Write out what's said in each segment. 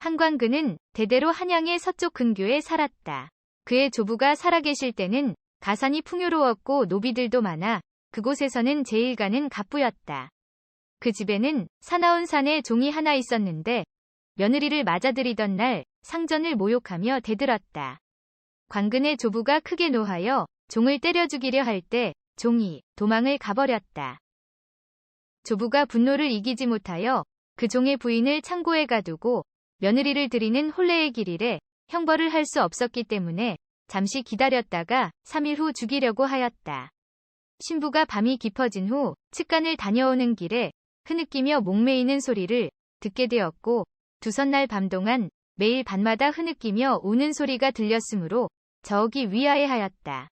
한광근은 대대로 한양의 서쪽 근교에 살았다. 그의 조부가 살아계실 때는 가산이 풍요로웠고 노비들도 많아 그곳에서는 제일가는 갑부였다. 그 집에는 사나운 산에 종이 하나 있었는데 며느리를 맞아들이던 날 상전을 모욕하며 대들었다. 광근의 조부가 크게 노하여 종을 때려 죽이려 할 때 종이 도망을 가버렸다. 조부가 분노를 이기지 못하여 그 종의 부인을 창고에 가두고 며느리를 들이는 혼례의 길일에 형벌을 할 수 없었기 때문에 잠시 기다렸다가 3일 후 죽이려고 하였다. 신부가 밤이 깊어진 후 측간을 다녀오는 길에 흐느끼며 목매이는 소리를 듣게 되었고 두선날 밤 동안 매일 밤마다 흐느끼며 우는 소리가 들렸으므로 저기 위하에 하였다.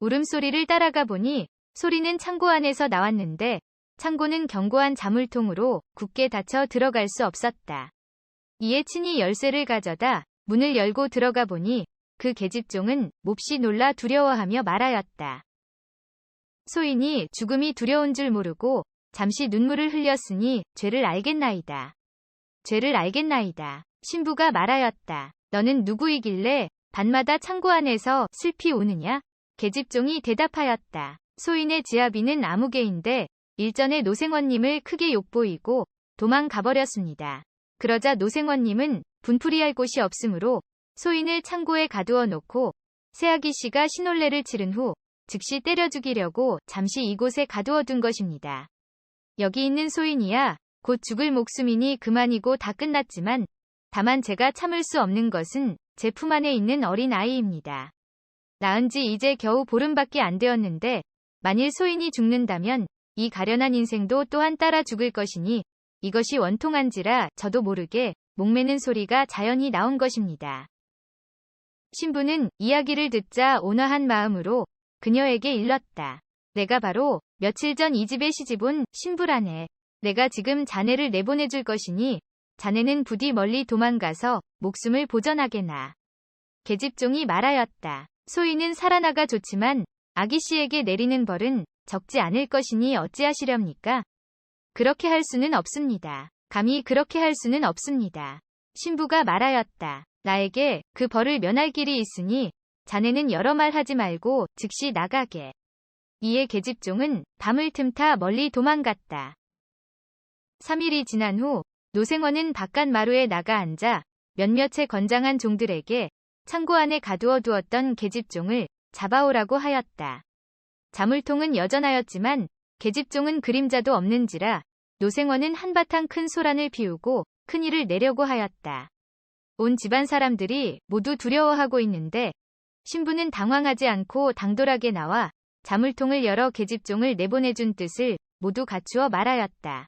울음소리를 따라가 보니 소리는 창고 안에서 나왔는데 창고는 견고한 자물통으로 굳게 닫혀 들어갈 수 없었다. 이에 친히 열쇠를 가져다 문을 열고 들어가 보니 그 계집종은 몹시 놀라 두려워하며 말하였다. 소인이 죽음이 두려운 줄 모르고 잠시 눈물을 흘렸으니 죄를 알겠나이다. 죄를 알겠나이다. 신부가 말하였다. 너는 누구이길래 밤마다 창고 안에서 슬피 우느냐? 계집종이 대답하였다. 소인의 지아비는 아무개인데 일전에 노생원님을 크게 욕보이고 도망가버렸습니다. 그러자 노생원님은 분풀이할 곳이 없으므로 소인을 창고에 가두어 놓고 새아기 씨가 신혼례를 치른 후 즉시 때려 죽이려고 잠시 이곳에 가두어 둔 것입니다. 여기 있는 소인이야 곧 죽을 목숨이니 그만이고 다 끝났지만 다만 제가 참을 수 없는 것은 제 품 안에 있는 어린 아이입니다. 낳은 지 이제 겨우 보름밖에 안 되었는데 만일 소인이 죽는다면 이 가련한 인생도 또한 따라 죽을 것이니 이것이 원통한지라 저도 모르게 목매는 소리가 자연히 나온 것입니다. 신부는 이야기를 듣자 온화한 마음으로 그녀에게 일렀다. 내가 바로 며칠 전 이 집에 시집 온 신부라네. 내가 지금 자네를 내보내줄 것이니 자네는 부디 멀리 도망가서 목숨을 보전하게나. 계집종이 말하였다. 소인은 살아나가 좋지만 아기 씨에게 내리는 벌은 적지 않을 것이니 어찌하시렵니까? 그렇게 할 수는 없습니다. 감히 그렇게 할 수는 없습니다. 신부가 말하였다. 나에게 그 벌을 면할 길이 있으니 자네는 여러 말 하지 말고 즉시 나가게. 이에 계집종은 밤을 틈타 멀리 도망갔다. 3일이 지난 후 노생원은 바깥 마루에 나가 앉아 몇몇의 건장한 종들에게 창고 안에 가두어 두었던 계집종을 잡아오라고 하였다. 자물통은 여전하였지만 계집종은 그림자도 없는지라 노생원은 한바탕 큰 소란을 피우고 큰일을 내려고 하였다. 온 집안 사람들이 모두 두려워하고 있는데 신부는 당황하지 않고 당돌하게 나와 자물통을 열어 계집종을 내보내준 뜻을 모두 갖추어 말하였다.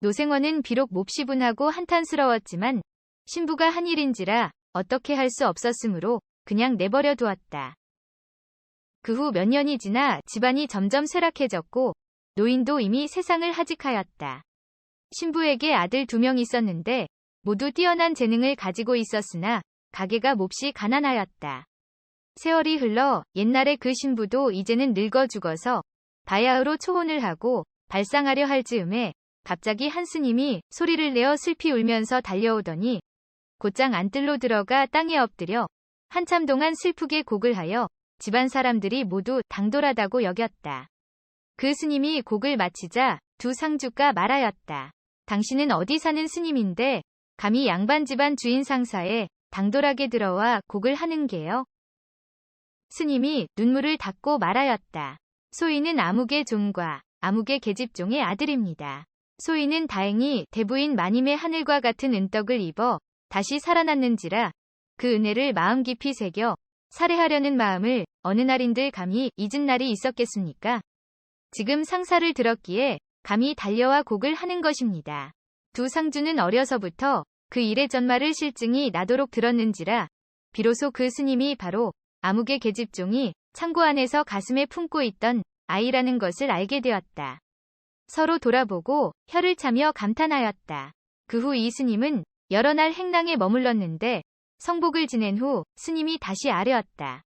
노생원은 비록 몹시 분하고 한탄스러웠지만 신부가 한 일인지라 어떻게 할 수 없었으므로 그냥 내버려 두었다. 그 후 몇 년이 지나 집안이 점점 쇠락해졌고 노인도 이미 세상을 하직하였다. 신부에게 아들 두 명 있었는데 모두 뛰어난 재능을 가지고 있었으나 가게가 몹시 가난하였다. 세월이 흘러 옛날에 그 신부도 이제는 늙어 죽어서 바야흐로 초혼을 하고 발상하려 할 즈음에 갑자기 한 스님이 소리를 내어 슬피 울면서 달려오더니 곧장 안뜰로 들어가 땅에 엎드려 한참 동안 슬프게 곡을 하여 집안 사람들이 모두 당돌하다고 여겼다. 그 스님이 곡을 마치자 두 상주가 말하였다. 당신은 어디 사는 스님인데 감히 양반 집안 주인 상사에 당돌하게 들어와 곡을 하는 게요? 스님이 눈물을 닦고 말하였다. 소인은 아무개 종과 아무개 계집종의 아들입니다. 소인은 다행히 대부인 마님의 하늘과 같은 은떡을 입어 다시 살아났는지라 그 은혜를 마음 깊이 새겨 살해하려는 마음을 어느 날인들 감히 잊은 날이 있었겠습니까? 지금 상사를 들었기에 감히 달려와 곡을 하는 것입니다. 두 상주는 어려서부터 그 일의 전말을 실증이 나도록 들었는지라 비로소 그 스님이 바로 아무개 계집종이 창고 안에서 가슴에 품고 있던 아이라는 것을 알게 되었다. 서로 돌아보고 혀를 차며 감탄하였다. 그 후 이 스님은 여러 날 행랑에 머물렀는데 성복을 지낸 후 스님이 다시 아뢰었다.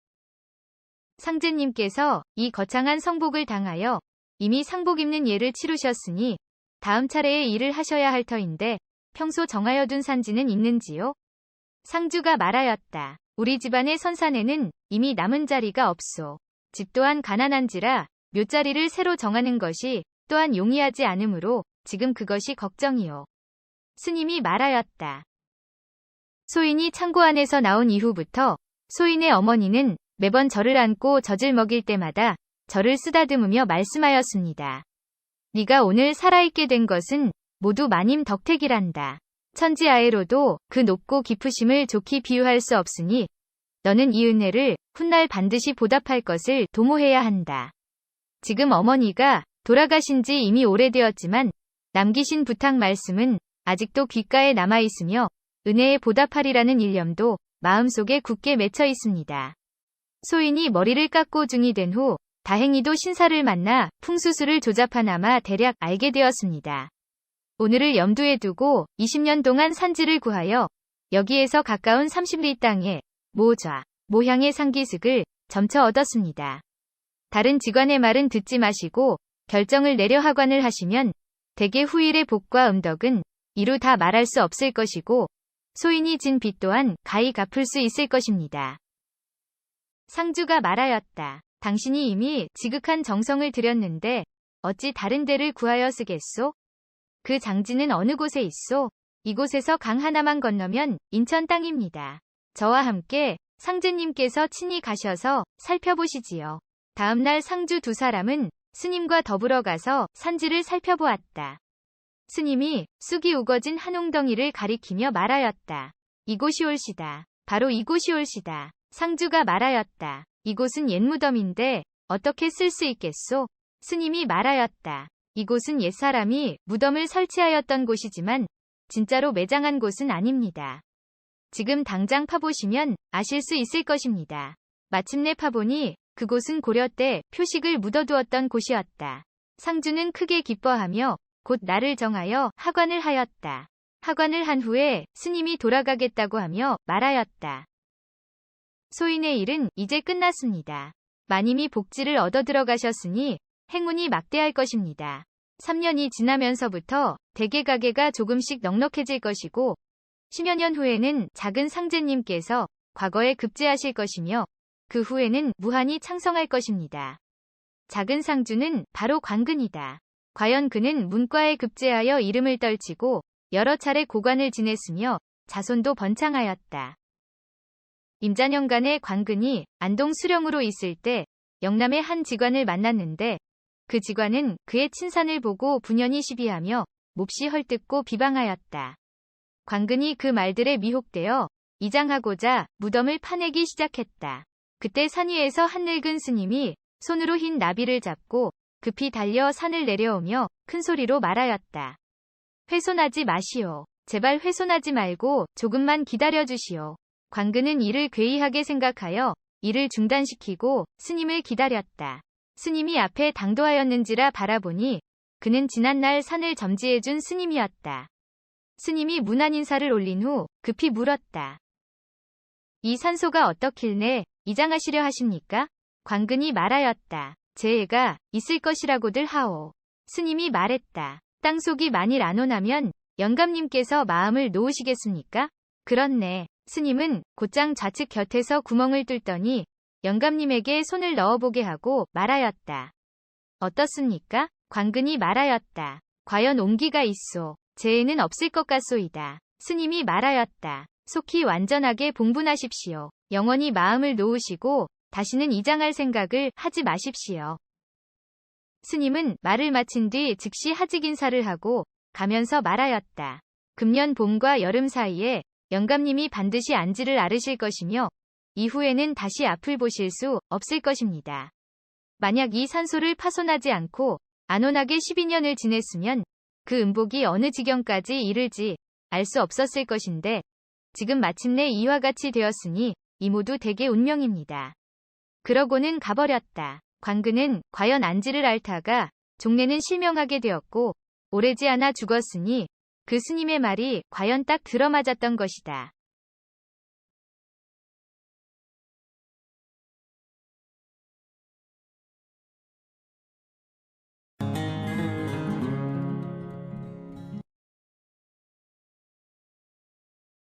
상제님께서 이 거창한 성복을 당하여 이미 상복 입는 예를 치르셨으니 다음 차례에 일을 하셔야 할 터인데 평소 정하여 둔 산지는 있는지요? 상주가 말하였다. 우리 집안의 선산에는 이미 남은 자리가 없소. 집 또한 가난한지라 묘자리를 새로 정하는 것이 또한 용이하지 않으므로 지금 그것이 걱정이요. 스님이 말하였다. 소인이 창고 안에서 나온 이후부터 소인의 어머니는 매번 저를 안고 젖을 먹일 때마다 저를 쓰다듬으며 말씀하였습니다. 네가 오늘 살아있게 된 것은 모두 마님 덕택이란다. 천지 아애로도 그 높고 깊으심을 좋게 비유할 수 없으니 너는 이 은혜를 훗날 반드시 보답할 것을 도모해야 한다. 지금 어머니가 돌아가신 지 이미 오래되었지만 남기신 부탁 말씀은 아직도 귓가에 남아있으며 은혜에 보답하리라는 일념도 마음속에 굳게 맺혀 있습니다. 소인이 머리를 깎고 중이 된 후 다행히도 신사를 만나 풍수수를 조잡하나마 대략 알게 되었습니다. 오늘을 염두에 두고 20년 동안 산지를 구하여 여기에서 가까운 30리 땅에 모좌, 모향의 상기숙을 점쳐 얻었습니다. 다른 직관의 말은 듣지 마시고 결정을 내려 하관을 하시면 대개 후일의 복과 음덕은 이루 다 말할 수 없을 것이고 소인이 진 빚 또한 가히 갚을 수 있을 것입니다. 상주가 말하였다. 당신이 이미 지극한 정성을 들였는데 어찌 다른 데를 구하여 쓰겠소? 그 장지는 어느 곳에 있소? 이곳에서 강 하나만 건너면 인천 땅입니다. 저와 함께 상제님께서 친히 가셔서 살펴보시지요. 다음날 상주 두 사람은 스님과 더불어 가서 산지를 살펴보았다. 스님이 쑥이 우거진 한 웅덩이를 가리키며 말하였다. 이곳이 올시다. 바로 이곳이 올시다. 상주가 말하였다. 이곳은 옛 무덤인데 어떻게 쓸 수 있겠소? 스님이 말하였다. 이곳은 옛사람이 무덤을 설치하였던 곳이지만 진짜로 매장한 곳은 아닙니다. 지금 당장 파보시면 아실 수 있을 것입니다. 마침내 파보니 그곳은 고려 때 표식을 묻어두었던 곳이었다. 상주는 크게 기뻐하며 곧 나를 정하여 하관을 하였다. 하관을 한 후에 스님이 돌아가겠다고 하며 말하였다. 소인의 일은 이제 끝났습니다. 마님이 복지를 얻어 들어가셨으니 행운이 막대할 것입니다. 3년이 지나면서부터 대개 가게가 조금씩 넉넉해질 것이고 10여 년 후에는 작은 상제님께서 과거에 급제하실 것이며 그 후에는 무한히 창성할 것입니다. 작은 상주는 바로 관근이다. 과연 그는 문과에 급제하여 이름을 떨치고 여러 차례 고관을 지냈으며 자손도 번창하였다. 임자년간의 관근이 안동 수령으로 있을 때 영남의 한 직관을 만났는데 그 직관은 그의 친산을 보고 분연히 시비하며 몹시 헐뜯고 비방하였다. 관근이 그 말들에 미혹되어 이장하고자 무덤을 파내기 시작했다. 그때 산 위에서 한 늙은 스님이 손으로 흰 나비를 잡고 급히 달려 산을 내려오며 큰 소리로 말하였다. 훼손하지 마시오. 제발 훼손하지 말고 조금만 기다려 주시오. 관근은 이를 괴이하게 생각하여 이를 중단시키고 스님을 기다렸다. 스님이 앞에 당도하였는지라 바라보니 그는 지난날 산을 점지해준 스님이었다. 스님이 문안 인사를 올린 후 급히 물었다. 이 산소가 어떻길래 이장하시려 하십니까? 관근이 말하였다. 제 애가 있을 것이라고들 하오. 스님이 말했다. 땅속이 만일 안 오나면 영감님께서 마음을 놓으시겠습니까? 그렇네. 스님은 곧장 좌측 곁에서 구멍을 뚫더니 영감님에게 손을 넣어보게 하고 말하였다. 어떻습니까? 관근이 말하였다. 과연 온기가 있소. 재해는 없을 것 같소이다. 스님이 말하였다. 속히 완전하게 봉분하십시오. 영원히 마음을 놓으시고 다시는 이장할 생각을 하지 마십시오. 스님은 말을 마친 뒤 즉시 하직 인사를 하고 가면서 말하였다. 금년 봄과 여름 사이에 영감님이 반드시 안지를 앓으실 것이며 이후에는 다시 앞을 보실 수 없을 것입니다. 만약 이 산소를 파손하지 않고 안온하게 12년을 지냈으면 그 음복이 어느 지경까지 이를지 알 수 없었을 것인데 지금 마침내 이와 같이 되었으니 이 모두 대개 운명입니다. 그러고는 가버렸다. 관근은 과연 안지를 앓다가 종래는 실명하게 되었고 오래지 않아 죽었으니 그 스님의 말이 과연 딱 들어맞았던 것이다.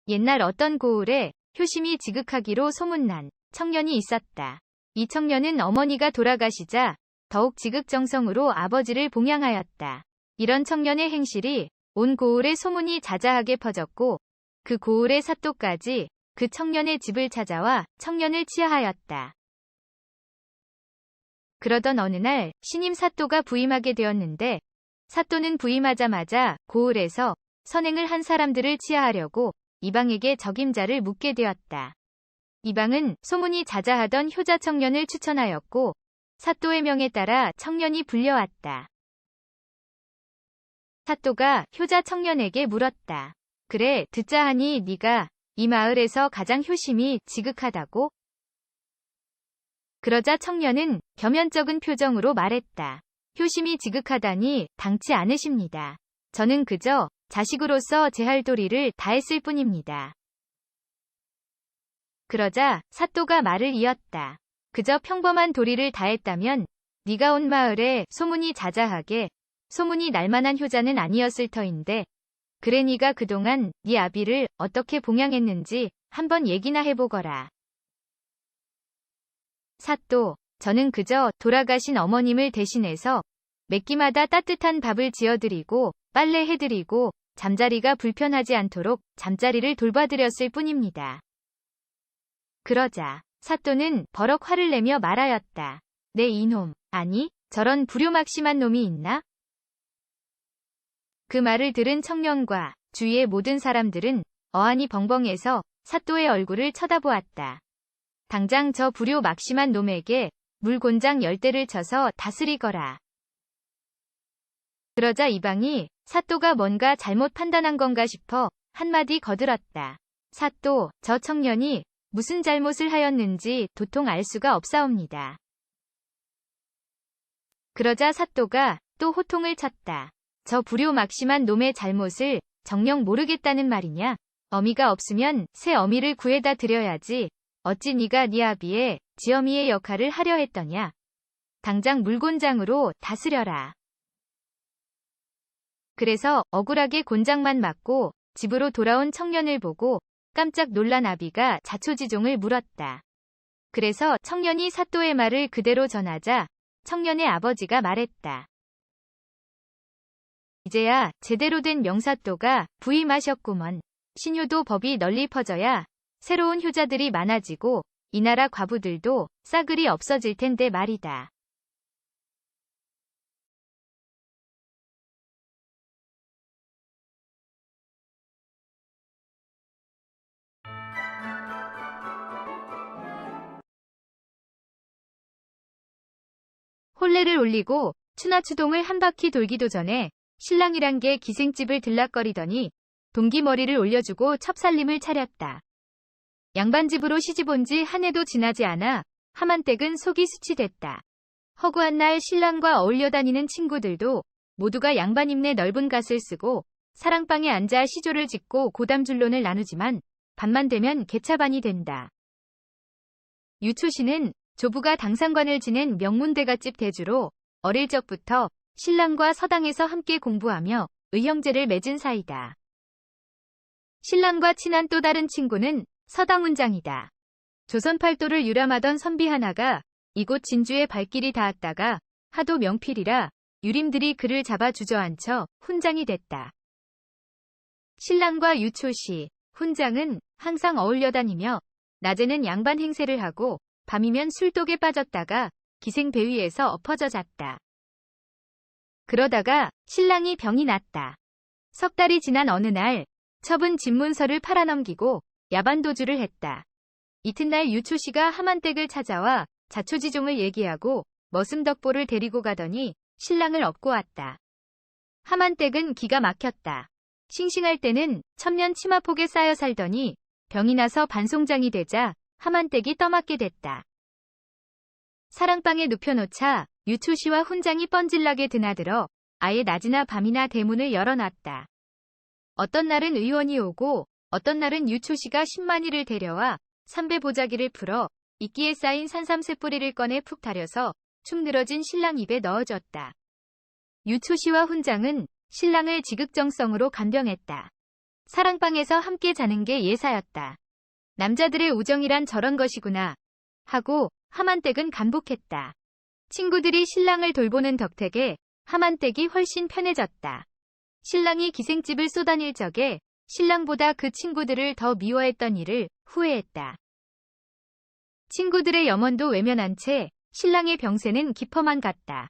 옛날 어떤 고을에 효심이 지극하기로 소문난 청년이 있었다. 이 청년은 어머니가 돌아가시자 더욱 지극정성으로 아버지를 봉양하였다. 이런 청년의 행실이 온 고을에 소문이 자자하게 퍼졌고 그 고을의 사또까지 그 청년의 집을 찾아와 청년을 치하하였다. 그러던 어느 날 신임 사또가 부임하게 되었는데 사또는 부임하자마자 고을에서 선행을 한 사람들을 치하하려고 이방에게 적임자를 묻게 되었다. 이방은 소문이 자자하던 효자 청년을 추천하였고 사또의 명에 따라 청년이 불려왔다. 사또가 효자 청년에게 물었다. 그래 듣자 하니 네가 이 마을에서 가장 효심이 지극하다고? 그러자 청년은 겸연쩍은 표정으로 말했다. 효심이 지극하다니 당치 않으십니다. 저는 그저 자식으로서 제 할 도리를 다했을 뿐입니다. 그러자 사또가 말을 이었다. 그저 평범한 도리를 다했다면 네가 온 마을에 소문이 자자하게 소문이 날만한 효자는 아니었을 터인데 그래 네가 그동안 네 아비를 어떻게 봉양했는지 한번 얘기나 해보거라. 사또, 저는 그저 돌아가신 어머님을 대신해서 몇 끼마다 따뜻한 밥을 지어드리고 빨래해드리고 잠자리가 불편하지 않도록 잠자리를 돌봐드렸을 뿐입니다. 그러자 사또는 버럭 화를 내며 말하였다. 내 이놈, 아니, 저런 불효막심한 놈이 있나? 그 말을 들은 청년과 주위의 모든 사람들은 어안이 벙벙해서 사또의 얼굴을 쳐다보았다. 당장 저 불효 막심한 놈에게 물곤장 열대를 쳐서 다스리거라. 그러자 이방이 사또가 뭔가 잘못 판단한 건가 싶어 한마디 거들었다. 사또, 저 청년이 무슨 잘못을 하였는지 도통 알 수가 없사옵니다. 그러자 사또가 또 호통을 쳤다. 저 불효 막심한 놈의 잘못을 정녕 모르겠다는 말이냐? 어미가 없으면 새 어미를 구해다 드려야지. 어찌 네가 네 아비의 지어미의 역할을 하려 했더냐? 당장 물곤장으로 다스려라. 그래서 억울하게 곤장만 맞고 집으로 돌아온 청년을 보고 깜짝 놀란 아비가 자초지종을 물었다. 그래서 청년이 사또의 말을 그대로 전하자 청년의 아버지가 말했다. 이제야 제대로 된 명사또가 부임하셨구먼. 신효도 법이 널리 퍼져야 새로운 효자들이 많아지고 이 나라 과부들도 싸그리 없어질 텐데 말이다. 혼례를 올리고 추나추동을 한 바퀴 돌기도 전에 신랑이란 게 기생집을 들락거리더니 동기 머리를 올려주고 첩살림을 차렸다. 양반 집으로 시집온 지 한 해도 지나지 않아 하만댁은 속이 수치됐다. 허구한 날 신랑과 어울려 다니는 친구들도 모두가 양반임내 넓은 갓을 쓰고 사랑방에 앉아 시조를 짓고 고담줄론을 나누지만 밤만 되면 개차반이 된다. 유초 씨는 조부가 당상관을 지낸 명문대갓집 대주로 어릴 적부터 신랑과 서당에서 함께 공부하며 의형제를 맺은 사이다. 신랑과 친한 또 다른 친구는 서당훈장이다. 조선 팔도를 유람하던 선비 하나가 이곳 진주에 발길이 닿았다가 하도 명필이라 유림들이 그를 잡아 주저앉혀 훈장이 됐다. 신랑과 유초씨, 훈장은 항상 어울려 다니며 낮에는 양반 행세를 하고 밤이면 술독에 빠졌다가 기생 배위에서 엎어져 잤다. 그러다가 신랑이 병이 났다. 석 달이 지난 어느 날 첩은 집문서를 팔아넘기고 야반도주를 했다. 이튿날 유초 씨가 하만댁을 찾아와 자초지종을 얘기하고 머슴덕보를 데리고 가더니 신랑을 업고 왔다. 하만댁은 기가 막혔다. 싱싱할 때는 천년 치마폭에 쌓여 살더니 병이 나서 반송장이 되자 하만댁이 떠맡게 됐다. 사랑방에 눕혀놓자 유초 씨와 훈장이 뻔질나게 드나들어 아예 낮이나 밤이나 대문을 열어놨다. 어떤 날은 의원이 오고 어떤 날은 유초 씨가 10만이를 데려와 삼배 보자기를 풀어 이끼에 쌓인 산삼새 뿌리를 꺼내 푹 다려서 축 늘어진 신랑 입에 넣어줬다. 유초 씨와 훈장은 신랑을 지극정성으로 간병했다. 사랑방에서 함께 자는 게 예사였다. 남자들의 우정이란 저런 것이구나. 하고 하만댁은 간복했다. 친구들이 신랑을 돌보는 덕택에 하만댁이 훨씬 편해졌다. 신랑이 기생집을 쏘다닐 적에 신랑보다 그 친구들을 더 미워했던 일을 후회했다. 친구들의 염원도 외면한 채 신랑의 병세는 깊어만 갔다.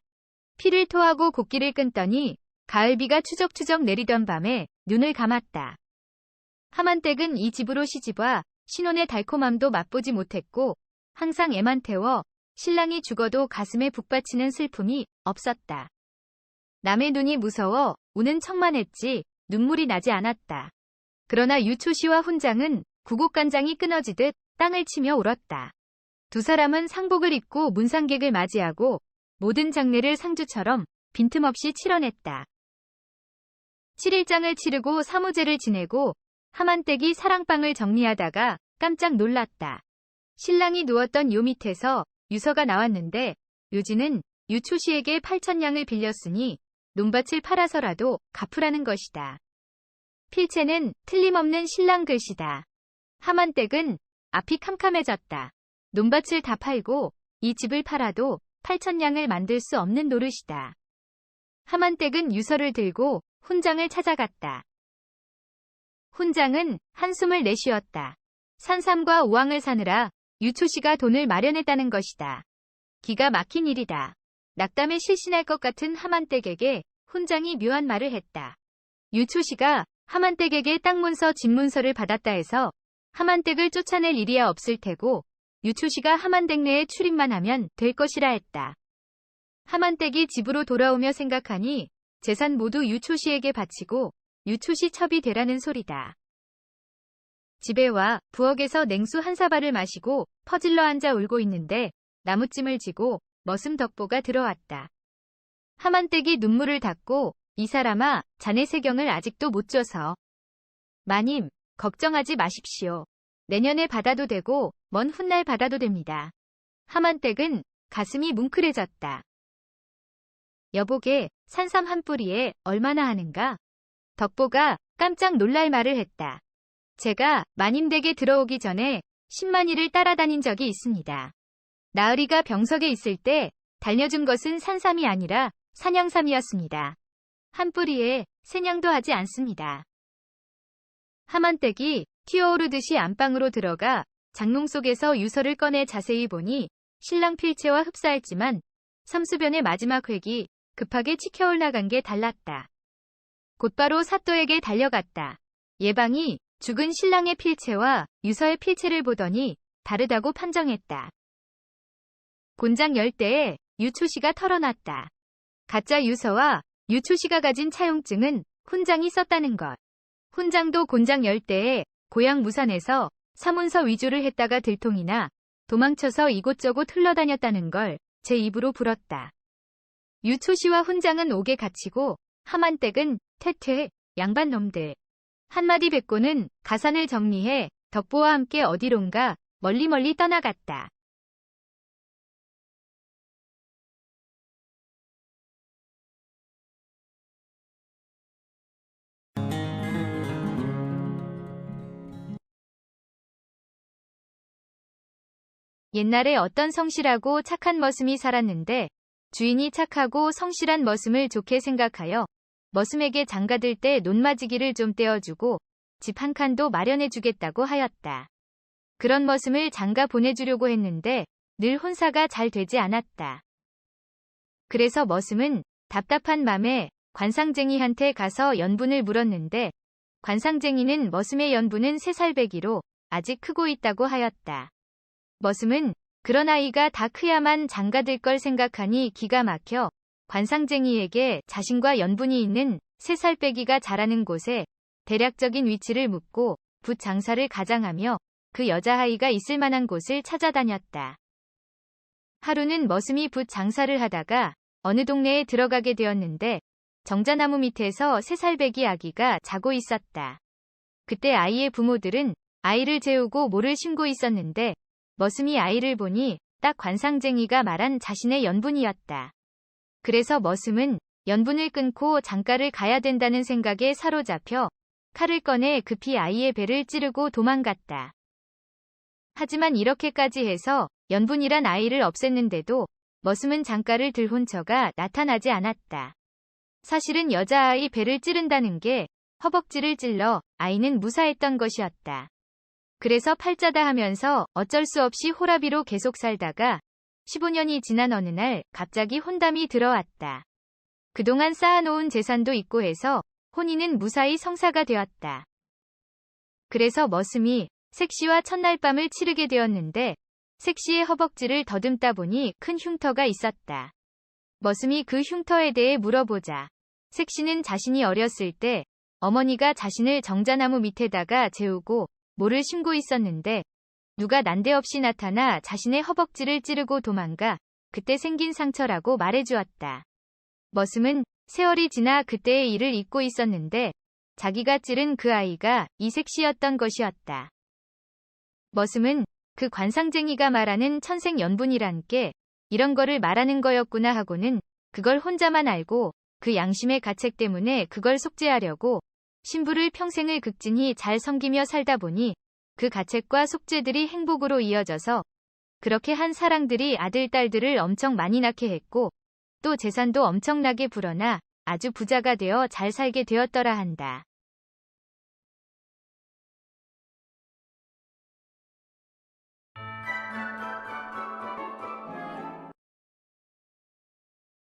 피를 토하고 곡기를 끊더니 가을비가 추적추적 내리던 밤에 눈을 감았다. 하만댁은 이 집으로 시집와 신혼의 달콤함도 맛보지 못했고 항상 애만 태워 신랑이 죽어도 가슴에 북받치는 슬픔이 없었다. 남의 눈이 무서워 우는 척만 했지 눈물이 나지 않았다. 그러나 유초 씨와 훈장은 구곡간장이 끊어지듯 땅을 치며 울었다. 두 사람은 상복을 입고 문상객을 맞이하고 모든 장례를 상주처럼 빈틈없이 치러냈다. 7일장을 치르고 사무제를 지내고 하만댁이 사랑방을 정리하다가 깜짝 놀랐다. 신랑이 누웠던 요 밑에서 유서가 나왔는데 유진은 유초 씨에게 8천냥을 빌렸으니 논밭을 팔아서라도 갚으라는 것이다. 필체는 틀림없는 신랑 글씨다. 하만댁은 앞이 캄캄해졌다. 논밭을 다 팔고 이 집을 팔아도 8천냥을 만들 수 없는 노릇이다. 하만댁은 유서를 들고 훈장을 찾아갔다. 훈장은 한숨을 내쉬었다. 산삼과 우왕을 사느라 유초 씨가 돈을 마련했다는 것이다. 기가 막힌 일이다. 낙담에 실신할 것 같은 하만댁에게 훈장이 묘한 말을 했다. 유초 씨가 하만댁에게 땅 문서 집 문서를 받았다 해서 하만댁을 쫓아낼 일이야 없을 테고 유초 씨가 하만댁 내에 출입만 하면 될 것이라 했다. 하만댁이 집으로 돌아오며 생각하니 재산 모두 유초 씨에게 바치고 유초 씨 첩이 되라는 소리다. 집에 와 부엌에서 냉수 한 사발을 마시고 퍼질러 앉아 울고 있는데 나무찜을 지고 머슴 덕보가 들어왔다. 하만댁이 눈물을 닦고 이 사람아 자네 세경을 아직도 못 줘서. 마님 걱정하지 마십시오. 내년에 받아도 되고 먼 훗날 받아도 됩니다. 하만댁은 가슴이 뭉클해졌다. 여보게 산삼 한 뿌리에 얼마나 하는가? 덕보가 깜짝 놀랄 말을 했다. 제가 마님댁에 들어오기 전에 10만이를 따라다닌 적이 있습니다. 나으리가 병석에 있을 때 달려준 것은 산삼이 아니라 산양삼이었습니다. 한 뿌리에 세냥도 하지 않습니다. 하만댁이 튀어오르듯이 안방으로 들어가 장롱 속에서 유서를 꺼내 자세히 보니 신랑 필체와 흡사했지만 삼수변의 마지막 획이 급하게 치켜 올라간 게 달랐다. 곧바로 사또에게 달려갔다. 예방이 죽은 신랑의 필체와 유서의 필체를 보더니 다르다고 판정했다. 곤장 열대에 유초씨가 털어놨다. 가짜 유서와 유초씨가 가진 차용증은 훈장이 썼다는 것. 훈장도 곤장 열대에 고향 무산에서 사문서 위조를 했다가 들통이나 도망쳐서 이곳저곳 흘러다녔다는 걸 제 입으로 불었다. 유초씨와 훈장은 옥에 갇히고 하만댁은 퇴퇴 양반 놈들. 한마디 뱉고는 가산을 정리해 덕보와 함께 어디론가 멀리멀리 떠나갔다. 옛날에 어떤 성실하고 착한 머슴이 살았는데 주인이 착하고 성실한 머슴을 좋게 생각하여 머슴에게 장가들 때 논마지기를 좀 떼어주고 집 한 칸도 마련해주겠다고 하였다. 그런 머슴을 장가 보내주려고 했는데 늘 혼사가 잘 되지 않았다. 그래서 머슴은 답답한 맘에 관상쟁이한테 가서 연분을 물었는데 관상쟁이는 머슴의 연분은 3살배기로 아직 크고 있다고 하였다. 머슴은 그런 아이가 다 크야만 장가들 걸 생각하니 기가 막혀 관상쟁이에게 자신과 연분이 있는 3살 빼기가 자라는 곳에 대략적인 위치를 묻고 붓 장사를 가장하며 그 여자아이가 있을 만한 곳을 찾아다녔다. 하루는 머슴이 붓 장사를 하다가 어느 동네에 들어가게 되었는데 정자나무 밑에서 3살 배기 아기가 자고 있었다. 그때 아이의 부모들은 아이를 재우고 모를 심고 있었는데 머슴이 아이를 보니 딱 관상쟁이가 말한 자신의 연분이었다. 그래서 머슴은 연분을 끊고 장가를 가야 된다는 생각에 사로잡혀 칼을 꺼내 급히 아이의 배를 찌르고 도망갔다. 하지만 이렇게까지 해서 연분이란 아이를 없앴는데도 머슴은 장가를 들 혼 처가 나타나지 않았다. 사실은 여자아이 배를 찌른다는 게 허벅지를 찔러 아이는 무사했던 것이었다. 그래서 팔자다 하면서 어쩔 수 없이 호라비로 계속 살다가 15년이 지난 어느 날 갑자기 혼담이 들어왔다. 그동안 쌓아놓은 재산도 있고 해서 혼인은 무사히 성사가 되었다. 그래서 머슴이 색시와 첫날 밤을 치르게 되었는데 색시의 허벅지를 더듬다 보니 큰 흉터가 있었다. 머슴이 그 흉터에 대해 물어보자 색시는 자신이 어렸을 때 어머니가 자신을 정자나무 밑에다가 재우고 모를 심고 있었는데 누가 난데없이 나타나 자신의 허벅지를 찌르고 도망가 그때 생긴 상처라고 말해주었다. 머슴은 세월이 지나 그때의 일을 잊고 있었는데 자기가 찌른 그 아이가 이색시였던 것이었다. 머슴은 그 관상쟁이가 말하는 천생연분이란 게 이런 거를 말하는 거였구나 하고는 그걸 혼자만 알고 그 양심의 가책 때문에 그걸 속죄하려고 신부를 평생을 극진히 잘 섬기며 살다 보니 그 가책과 속죄들이 행복으로 이어져서 그렇게 한 사랑들이 아들, 딸들을 엄청 많이 낳게 했고 또 재산도 엄청나게 불어나 아주 부자가 되어 잘 살게 되었더라 한다.